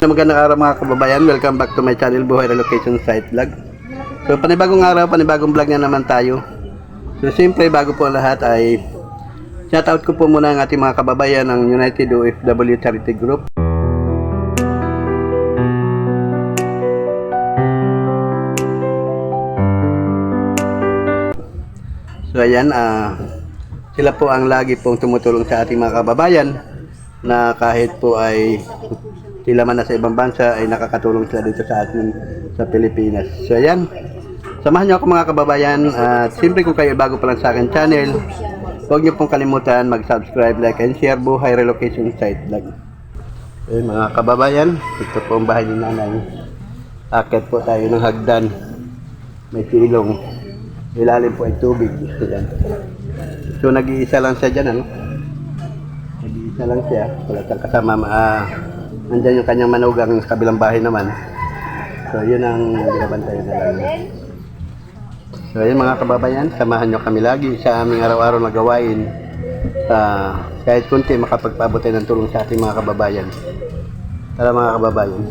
Magandang araw mga kababayan. Welcome back to my channel Buhay Relocation Site Vlog. So panibagong araw, panibagong vlog na naman tayo. So siyempre bago po lahat ay shoutout ko po muna ang ating mga kababayan ng United OFW Charity Group. So ayan, ah sila po ang lagi pong tumutulong sa ating mga kababayan na kahit po ay sila man nasa ibang bansa ay nakakatulong sila dito sa atin sa Pilipinas. So ayan, samahan niyo ako mga kababayan at siyempre kung kayo bago pa lang sa akin channel, huwag niyo pong kalimutan mag-subscribe, like and share Buhay Relocation Site Vlog. Ayun mga kababayan, ito po ang bahay ni nanay. Akit po tayo ng hagdan. May silong. Ilalim po ay tubig. Ayan. So nag-iisa lang siya dyan, ano? Nag-iisa lang siya. Wala kasama. Ah, nandyan yung kanyang manugang sa kabilang bahay naman. So yun ang binabantayan na lang. So yun mga kababayan, samahan nyo kami lagi sa aming araw-araw na gawain. Ah, kahit kunti makapagpabot tayo ng tulong sa ating mga kababayan. Tara mga kababayan.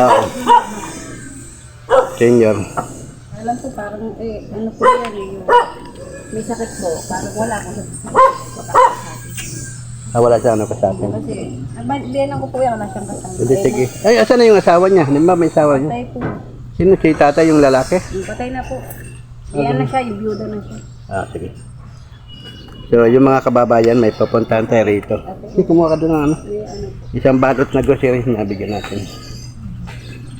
Oo. Senior. Alam ko parang, eh, ano po yan eh, may sakit po, parang wala akong Ah, wala siya ano ka sa atin. Kasi, biyanan ko po yan, wala siyang kasama. Hindi, sige. Ay, asan na yung asawa niya? Di ba may asawa niya? Patay po. Sino si tatay yung lalaki? Yung Patay na po. Iyan na siya, yung byuda na siya. Ah, sige. So, yung mga kababayan, may papuntahan tayo rito. Sige, kumuha ka doon ng ano. Ano. Isang balot na groceries na bigyan natin.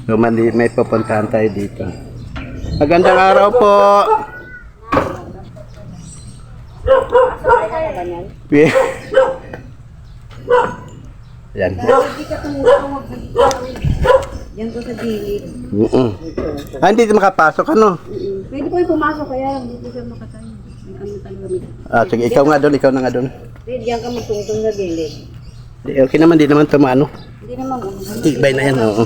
So, may papuntahan tayo dito. Magandang araw po! Pi- Yan. Hindi Yan po sa gilid. Mm-mm. Ah, hindi makapasok, ano? Pwede po yung pumasok, kaya lang dito siya makatayo. Ah, sige, ikaw nga doon, ikaw na nga doon. Pwede yan ka magtungtong sa gilid. Di, Okay naman, di naman tumano. Hindi naman, ano. Tibay na yan, oo.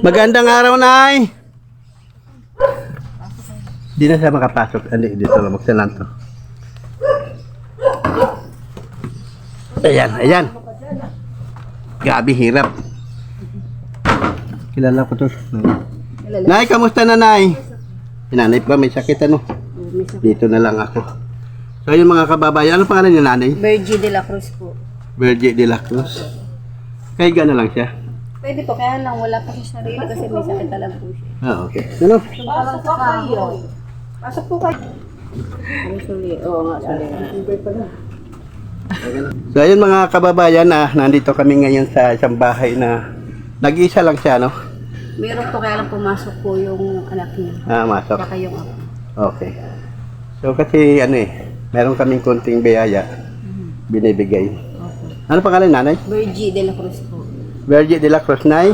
Magandang araw, Nay! Di na siya makapasok. Hindi, dito lang, magsalan Ayan, ayan. Gabi, hirap. Kilala ko to. Nay, kamusta na, Nay? Sinanay pa, may sakit, ano? Dito na lang ako. So, yung mga kababayan, ano pangalan ni Nanay? Virgie de la Cruz po. Virgie de la Cruz. Kaya na lang siya. Pwede po, kaya lang wala pa siya sarili kasi may sakit talaga po siya. Ah, okay. Ano? Pasok po kayo. Pasok po kayo. Ano suli? Oo nga, suli. So ayun mga kababayan, ah, nandito kami ngayon sa isang bahay na nag-iisa lang siya, no? Meron po kaya lang pumasok po yung anak niya. Ah, masok. Saka yung ako. Okay. So kasi ano eh, meron kaming konting biyaya binibigay. Okay. Ano pangalan nanay? Virgie de la Cruz po. Virgie de la Cruz Nay.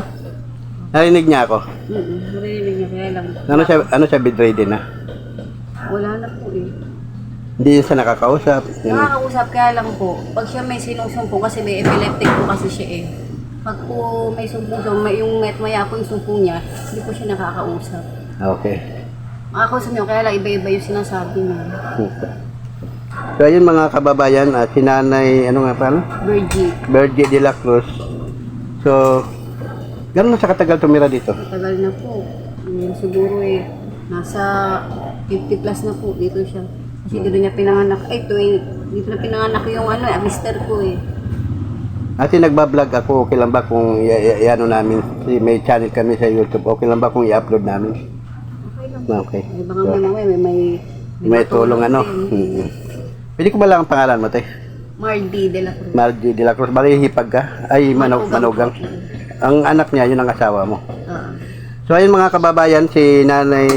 Narinig niya ako. Mm Marinig niya kaya lang. Ano siya, ano siya bedridden na? Wala na po eh. Hindi siya nakakausap. Yun. Nakakausap kaya lang po. Pag siya may sinusumpong kasi may epileptic po kasi siya eh. Pag po may sumpong siya, may, yung met maya po yung sumpong niya, hindi po siya nakakausap. Okay. Makakausap niyo, kaya lang iba-iba yung sinasabi niya. So ayun mga kababayan, at si nanay, ano nga pala? Virgie. Virgie de la Cruz. So, gano'n na siya katagal tumira dito? Matagal na po. Mm, siguro eh, nasa 50 plus na po dito siya. Kasi dito niya pinanganak. Ay, ito eh, dito na pinanganak yung ano eh, mister ko eh. Ate, nagbablog ako, okay lang ba kung i- i- i-ano namin, si- may channel kami sa YouTube, okay lang ba kung i-upload namin? Okay lang. Okay. May baka may mamay, may may... May tulong ano? Hmm. Pwede ko ba lang ang pangalan mo, te? Mardi de la Cruz. Margie de la Cruz. Bali, hipag ka? Ay, manog, manugang. Ang anak niya, yun ang asawa mo. Ah, So, ayun mga kababayan, si Nanay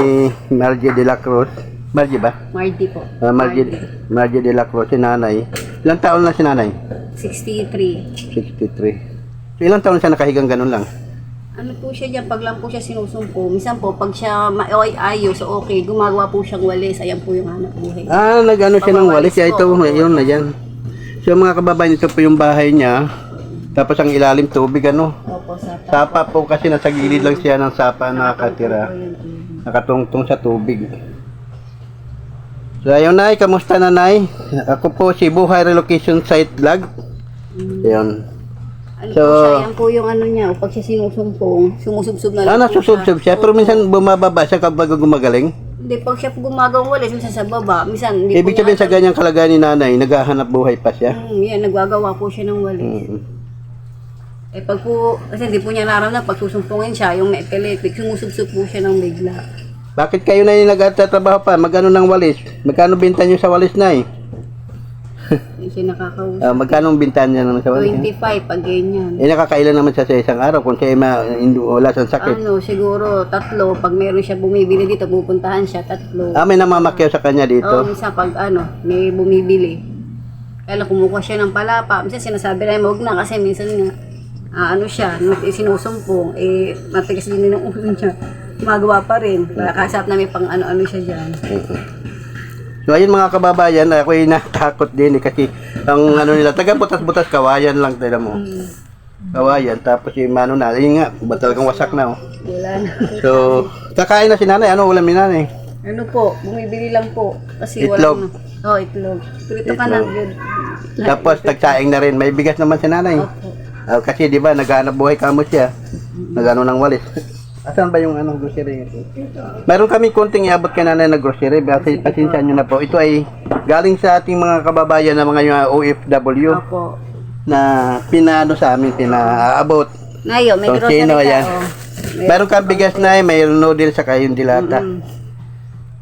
Margie de la Cruz. Margie ba? Mardi po. Uh, Margie, Margie de la Cruz, si Nanay. Ilang taon na si Nanay? 63. 63. So, ilang taon siya nakahigang ganun lang? Ano po siya dyan, pag lang po siya sinusumpo, minsan po, pag siya ma- ay ayos, okay, gumagawa po siyang walis, ayan po yung hanap buhay. Ah, nag-ano siya ng walis. Kaya ito, yun na yan. So mga kababayan, ito po yung bahay niya. Tapos ang ilalim tubig, ano. Opo, sa Sapa po kasi nasa gilid lang siya ng sapa na nakatira. Nakatungtong sa tubig. So ayun, Nay. Kamusta na, Nay? Ako po si Buhay Relocation Site Vlog. Ayun. Ano So- po siya, yan po yung ano niya, pag siya sinusumpong, sumusubsob na lang po nasusubsob siya, pero minsan bumababa siya kapag gumagaling. Hindi, pag siya po gumagawang walis, minsan sa baba, minsan hindi Ibig sabihin sa ganyang kalagayan ni nanay, naghahanap buhay pa siya. Hmm, yan, nagwagawa po siya ng walis. Mm. Eh pag po, kasi hindi po niya naramdaman, pag susumpungin siya, yung epileptic, sumusubsob po siya ng bigla. Bakit kayo na yung nagtatrabaho pa? Magkano ng walis? Magkano binta niyo sa walis na eh? Hindi siya nakakausap. Ah, magkano ang binta niya ng sa walis? 25 pag ganyan. Eh, nakakailan naman siya sa isang araw kung siya ma- wala siyang sakit. Ano, siguro tatlo, pag meron siya bumibili dito, pupuntahan siya, tatlo. Ah, may namamakyaw sa kanya Oo, dito. minsan pag ano, may bumibili. Kaya kumukuha siya ng palapa. Minsan sinasabi na, huwag na kasi minsan nga, ah, ano siya, sinusumpong, eh, matigas din ng ulo niya. Gumagawa pa rin. Kaya kasap namin pang ano-ano siya dyan. So ayun mga kababayan, ako ay natakot din eh, kasi ang ano nila, taga butas-butas kawayan lang tila mo. Kawayan, tapos yung mano na, yun nga, ba talagang wasak na oh. Wala na. So, kakain na si nanay, ano ulam ni nanay? ano po, bumibili lang po. Kasi Itlog. wala na. Oo, oh, itlog. Prito ka na, Itlog. Tapos tagsaing na rin, may bigas naman si nanay. Opo. Ah, kasi di ba, naghahanap buhay kamo siya. Nagano ng walis. Asan ba yung anong grocery? Meron kami konting iabot kay nanay na grocery. Kasi pasensya nyo na po. Ito ay galing sa ating mga kababayan na mga yung OFW Opo. na pinaano sa amin, pinaabot. Ngayon, may So, grocery sino ka. yan? oh. Meron kang bigas na mayroon noodle sa kayong dilata. Mm.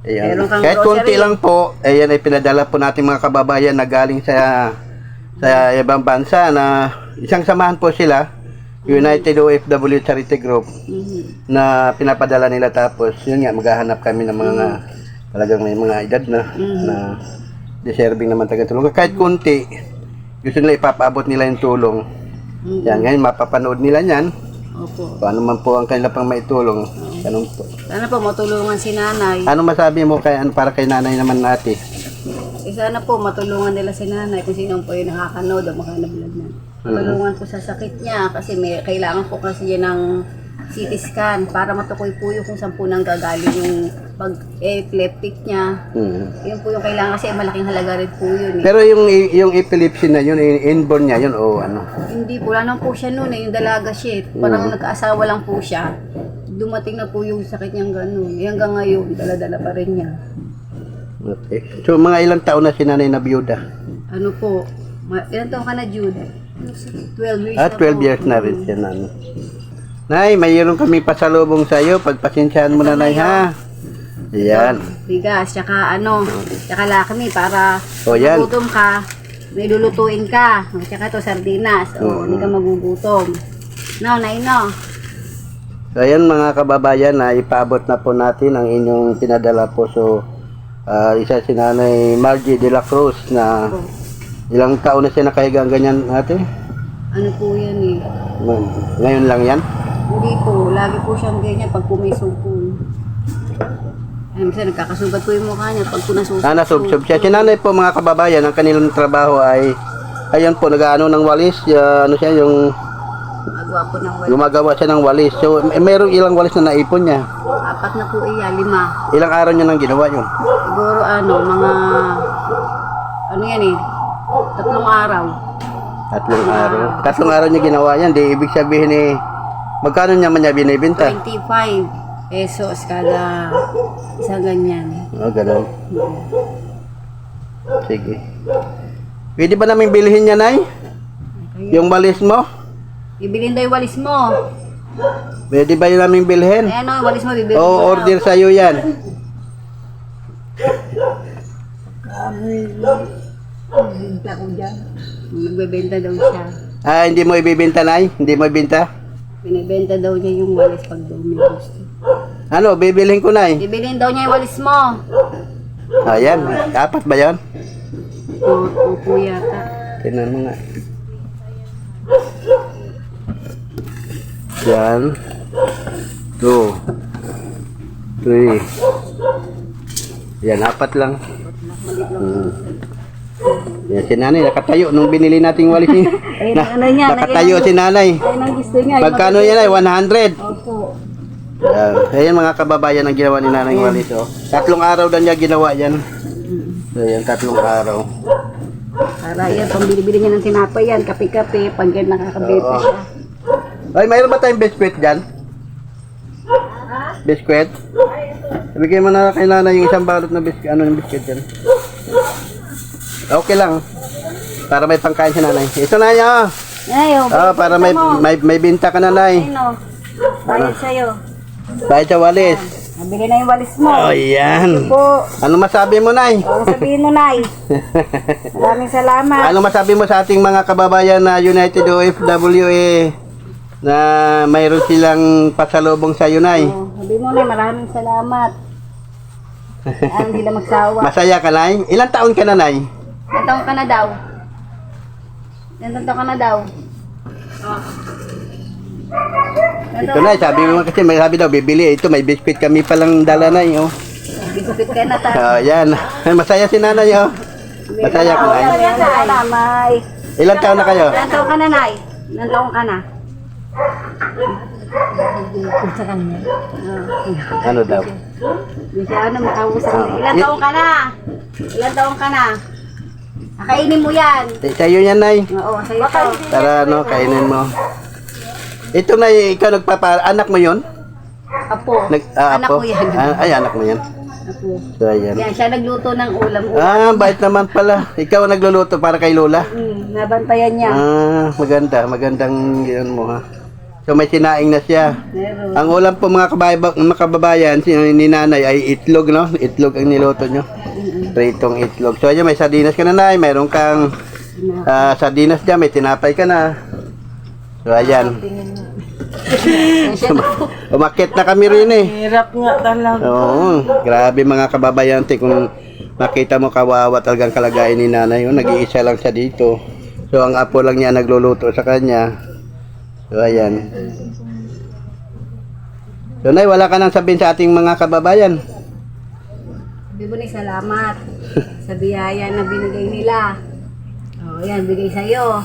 Ayan. Meron kang Kahit konti lang po, ayan ay pinadala po natin mga kababayan na galing sa sa ibang bansa na isang samahan po sila, United OFW Charity Group Mhm. na pinapadala nila tapos yun nga maghahanap kami ng mga talagang may mga edad na na deserving naman taga tulong kahit konti gusto nila ipapaabot nila yung tulong Mhm. yan ngayon mapapanood nila yan Opo. kung ano man po ang kanila pang maitulong ganun po Sana po matulungan si nanay. ano masabi mo kay ano para kay nanay naman natin Eh, sana po matulungan nila si nanay kung sino po yung nakakanood o makanablog na. Matulungan po sa sakit niya kasi may kailangan po kasi yan ng CT scan para matukoy po yung kung saan po nang gagaling yung pag-epileptic niya. Hmm. Yun po yung kailangan kasi malaking halaga rin po yun eh. Pero yung yung epilepsy na yun, in- inborn niya yun o ano? Hindi po, wala po siya noon eh, yung dalaga siya. eh. Parang nagkaasawa lang po siya. Dumating na po yung sakit niyang ganun. Eh, hanggang ngayon, dala-dala pa rin niya. Okay. So mga ilang taon na si nanay na biyuda? Ano po, ma- ilan taon ka na, Jude? 12 years Ah, na 12 po. years na rin siya na. Nay, mayroon kami pasalubong sa iyo. Pagpasensyahan mo na, Nay, ha? Ayan. Bigas, tsaka ano, tsaka lakmi para O, yan. magutom ka, may lulutuin ka. Tsaka to sardinas, o hindi ka magugutom. No, nay, no. So, ayan mga kababayan, na ipaabot na po natin ang inyong pinadala po. So, ah, isa si Nanay Margie de la Cruz na ilang taon na siya nakahiga ang ganyan natin. ano po yan eh. Ngayon lang yan. Hindi po, lagi po siyang ganyan pag pumisupong. Ay, minsan nagkakasugat po yung mukha niya pag punasusup. Ah, nasubsob siya. Si nanay po mga kababayan, ang kanilang trabaho ay, ayun po, nag-ano ng walis, ya, ano siya, yung Magawa po ng wal. gumagawa siya ng walis. So, eh, merong ilang walis na naipon niya. Apat na po iya, lima. Ilang araw niya nang ginawa yun. Siguro ano, mga, ano yan eh, tatlong araw. Tatlong araw. Tatlong araw niya ginawa yan. Di ibig sabihin eh, magkano niya man niya binibenta? 25 pesos kada isang ganyan. Oh, ganun. Sige. Pwede ba namin bilhin niya, Nay? Yung walis mo? Bibilin daw yung walis mo. Pwede ba yun namin bilhin? Eh ano, yung walis mo, bibilin O, mo order sa'yo yan. daw. Nagbebenta daw siya. Ah, hindi mo ibibenta, Nay? Hindi mo ibenta? Binibenta daw niya yung walis pag daw may gusto. Ano, bibilhin ko, Nay? Bibilin daw niya yung walis mo. Ayan, apat ba yan? O, upo yata. Tingnan mo nga. Yan. Two. Three. Yan, apat lang. Hmm. Yan, si nanay, nakatayo nung binili nating walis niya. Ayun ang ano niya. nakatayo si nanay. Ayun ang gusto niya. yung Pagkano yan ay 100. Opo. Yan. Ayan mga kababayan ang ginawa ni nanay walis. Oh. Tatlong araw daw niya ginawa yan. So, yan, tatlong araw. Para yan, pambili-bili niya ng tinapay yan, kape-kape, pag yan nakakabenta Oo. siya. Ay, mayroon ba tayong biskwit dyan? Biskwit? Ibigay mo na kay nanay yung isang balot na biskwit. Ano yung biskwit dyan? Okay lang. Para may pangkain si nanay. Ito na niya. Ay, oh, Ah, para may, mo. may, may binta ka nanay. Ayun, oh. Bayad sa'yo. Dahil sa walis. Nabili na yung walis mo. Oh, yan. Po, Ano masabi mo, Nay? ano sabihin mo, Nay? Maraming salamat. Ano masabi mo sa ating mga kababayan na United OFWA na mayroon silang pasalubong sa Unay? Oh, sabihin mo, Nay, maraming salamat. Ano, hindi na magsawa. Masaya ka, Nay? Ilang taon ka na, Nay? Ilan taon ka na daw? Ilan taon ka na daw? Oh. Ilan Ito na, sabi mo kasi may sabi daw, bibili. Ito, may biscuit kami palang dala na, oh. Bisupit ka na ta. Oh, yan. Masaya si nanay, oh. Masaya ka, na, May. Ilang taon na kayo? Ilan taon ka na, Nay? Ilan taon ka na? Ano daw? Ano, Ah. Ilan taon ka na? Ilan taon ka na? Akainin mo yan. Sa'yo yan, Nay. Oo, sa'yo to. Tara, ano, kainin mo. Ito na, ikaw nagpapa... Anak mo yon? Apo. Nag, ah, Anak apo? ko yan. Ah, ay, anak mo yan. Apo. So, ayan. Yan, siya nagluto ng ulam. ulam. Ah, bait naman pala. Ikaw ang nagluluto para kay Lola. Hmm, nabantayan niya. Ah, maganda. Magandang yan mo, ha. So, may sinaing na siya. Meron. Ang ulam po mga, kababa, mga kababayan, si ni nanay ay itlog, no? Itlog ang niluto nyo. Pritong itlog. So, ayan, may sardinas ka na, nay. Mayroon kang ah, sardinas dyan. May tinapay ka na. So, ayan. Umakit na kami rin eh. Hirap nga talaga. Oo, grabe mga kababayan kung makita mo kawawa talagang kalagayan ni nanay yun, nag-iisa lang siya dito. So ang apo lang niya nagluluto sa kanya. So ayan. So nay, wala ka nang sabihin sa ating mga kababayan. Bibuni, salamat sa biyaya na binigay nila. Oh, yan, bigay sa'yo.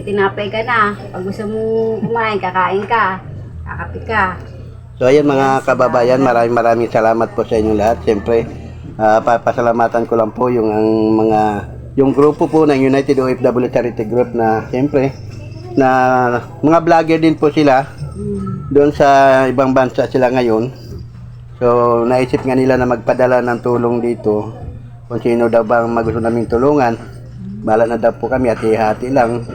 Itinapay ka na. Pag gusto mo kumain, kakain ka. Kakapi ka. So ayan mga kababayan, maraming maraming salamat po sa inyong lahat. Siyempre, ah, papasalamatan ko lang po yung ang mga yung grupo po ng United OFW Charity Group na siyempre na mga vlogger din po sila doon sa ibang bansa sila ngayon. So naisip nga nila na magpadala ng tulong dito kung sino daw bang magusto naming tulungan. Bala na daw po kami at ihati lang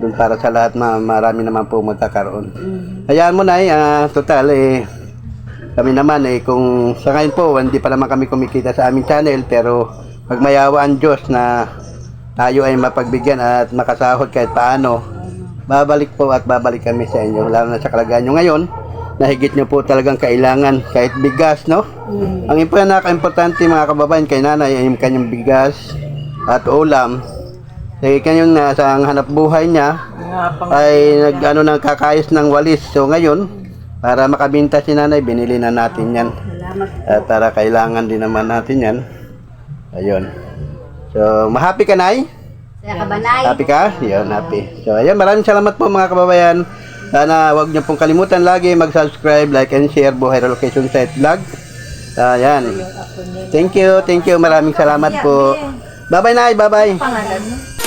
doon para sa lahat na marami naman po magkakaroon. Hayaan mo na eh, total eh, kami naman eh, kung sa ngayon po, hindi pa naman kami kumikita sa aming channel, pero pagmayawa ang Diyos na tayo ay mapagbigyan at makasahod kahit paano, babalik po at babalik kami sa inyo, lalo na sa kalagayan nyo ngayon, na higit nyo po talagang kailangan kahit bigas, no? Ang impo importante mga kababayan kay nanay ay yung kanyang bigas at ulam. Kasi kanyang nasa ang hanap buhay niya, ay nag ano nang kakayos ng walis. So ngayon, para makabinta si nanay, binili na natin yan. At para kailangan din naman natin yan. Ayun. So, ma-happy ka, Nay? Saya ka ba, Nay? Happy ka? Yun, happy. So, ayun, maraming salamat po mga kababayan. Sana wag niyo pong kalimutan lagi mag-subscribe, like, and share Buhay Relocation Site Vlog. Ayan. Thank you, thank you. Maraming salamat po. Bye-bye, Nay. Bye-bye. Pangalan mo?